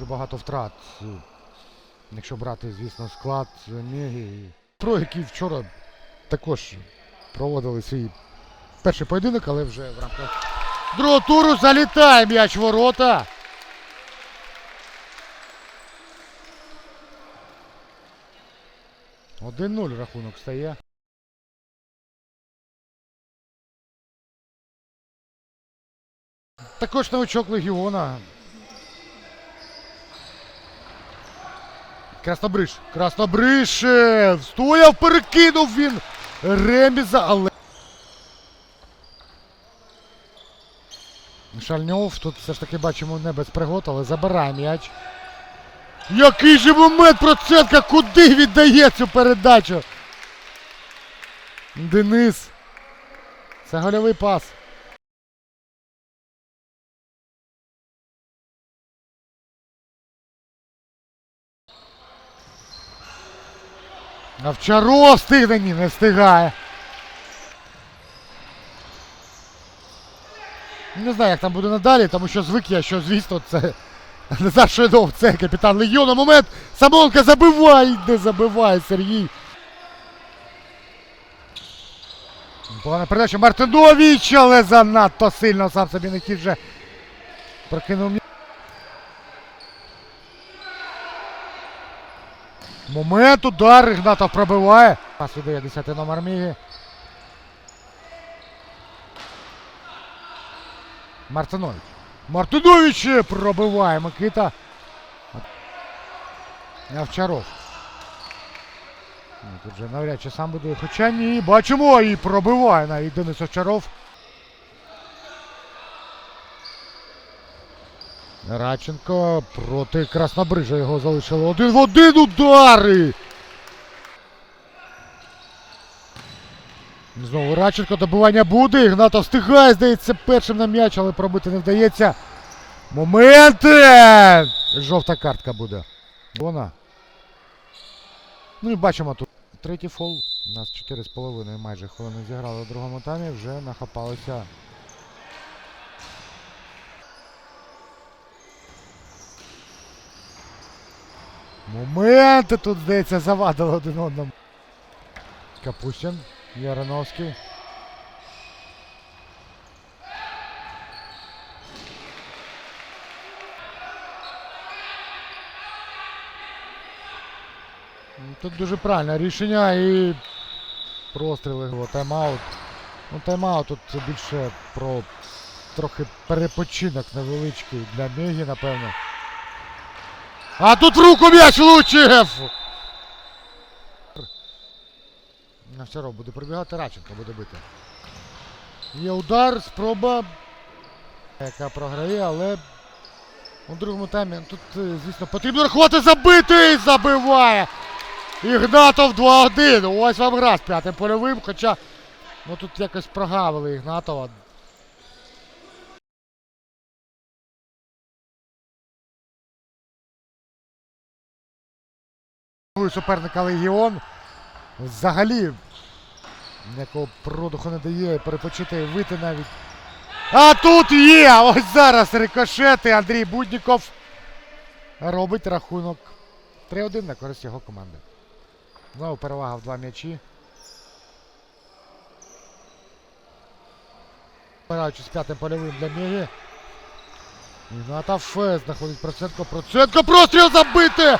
дуже багато втрат. Якщо брати, звісно, склад Мегі. Про які вчора також проводили свій перший поєдинок, але вже в рамках другого туру залітає м'яч ворота. Один-нуль рахунок стає. Також новичок Легіона. Краснобриж. е, Встояв, перекинув він Реміза, але. Шальньов. Тут все ж таки бачимо не без пригод, але забирає м'яч. Який же момент процентка! Куди віддає цю передачу? Денис. Це гольовий пас. Овчаров встигне, ні, не встигає. Не знаю, як там буде надалі, тому що звик я, що звісно, це Назар Шведов, це капітан Легіону. Момент. Самонка забиває, не забиває Сергій. Погана передача Мартинович, але занадто сильно сам собі не хід вже прокинув. Момент, удар, Ігнатов пробиває. Пас віддає 10 номер Міги. Мартинович. Мартинович пробиває Микита. Овчаров. Ну, Тут же навряд чи сам буде. Хоча ні, бачимо і пробиває навіть Денис Овчаров. Радченко проти Краснобрижа його залишили один в один удари. Знову Радченко добивання буде. Ігнатов встигає, здається, першим на м'яч, але пробити не вдається. Моменти! Жовта картка буде. Вона. Ну і бачимо тут. Третій фол. У нас 4,5 майже хвилини зіграли у другому таймі. Вже нахапалися. Моменти тут, здається, завадили один одному. Капустін, Яроновський. Ну, Тут дуже правильне рішення і простріли. О, Тайм-аут. Ну, тайм-аут тут більше про трохи перепочинок невеличкий для Мегі, напевно. А тут в руку м'яч влучив! На все одно буде пробігати Радченко, буде бити. Є удар, спроба, яка програє, але у другому таймі тут, е, звісно, потрібно рахувати забити! Забиває! Ігнатов 2-1. Ось вам гра з п'ятим польовим, хоча ну, тут якось прогавили Ігнатова. Суперника Легіон взагалі ніякого продуху не дає перепочити вийти навіть. А тут є! Ось зараз рикошет і Андрій Будніков робить рахунок 3-1 на користь його команди. Знову перевага в два м'ячі. Граючи з п'ятим польовим для Мегі. Ігнатов е, знаходить Проценко. Проценко простріл забити!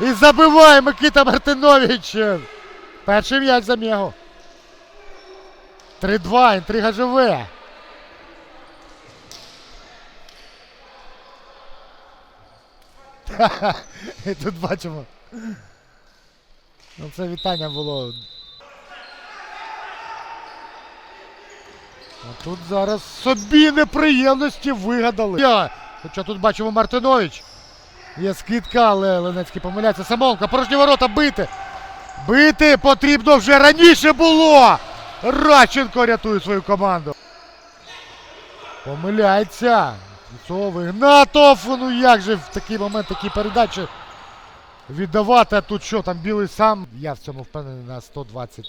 І забиває Микита Мартинович. Перший м'яч за Мегу. 3-2, інтрига живе. І тут бачимо. Ну це вітання було. А тут зараз собі неприємності вигадали. Хоча тут бачимо Мартинович. Є скидка, але Ленецький помиляється. Самонка, порожні ворота бити. Бити потрібно вже раніше було. Радченко рятує свою команду. Помиляється. Цов Ігнатов. Ну як же в такий момент такі передачі віддавати, а тут що, там білий сам. Я в цьому впевнений на 127%.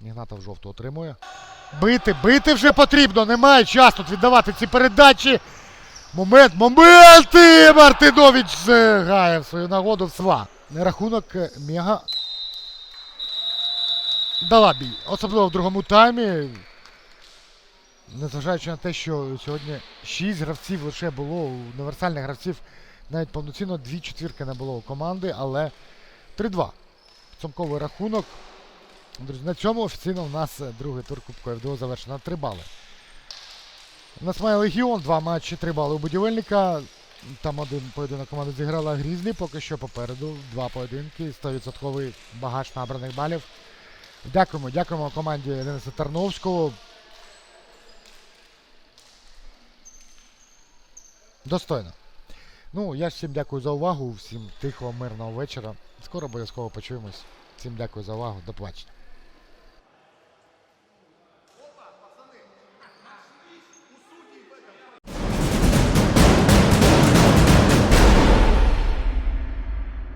Ігнатов жовту отримує. Бити, бити вже потрібно, немає часу тут віддавати ці передачі. Момент, момент! І Мартинович гає в свою нагоду в сва. Рахунок е, мега дала бій. Особливо в другому таймі. Незважаючи на те, що сьогодні 6 гравців лише було, універсальних гравців навіть повноцінно дві четвірки не було у команди, але 3-2. Цомковий рахунок. Друзі, на цьому офіційно у нас е, другий тур Кубку ФДО завершено 3 бали. У нас має Легіон, два матчі, 3 бали у будівельника. Там один поєдинок команда зіграла Грізлі, поки що попереду. Два поєдинки, 100% багаж набраних балів. Дякуємо, дякуємо команді Дениса Тарновського. Достойно. Ну, я всім дякую за увагу, всім тихого, мирного вечора. Скоро обов'язково почуємось. Всім дякую за увагу. До побачення.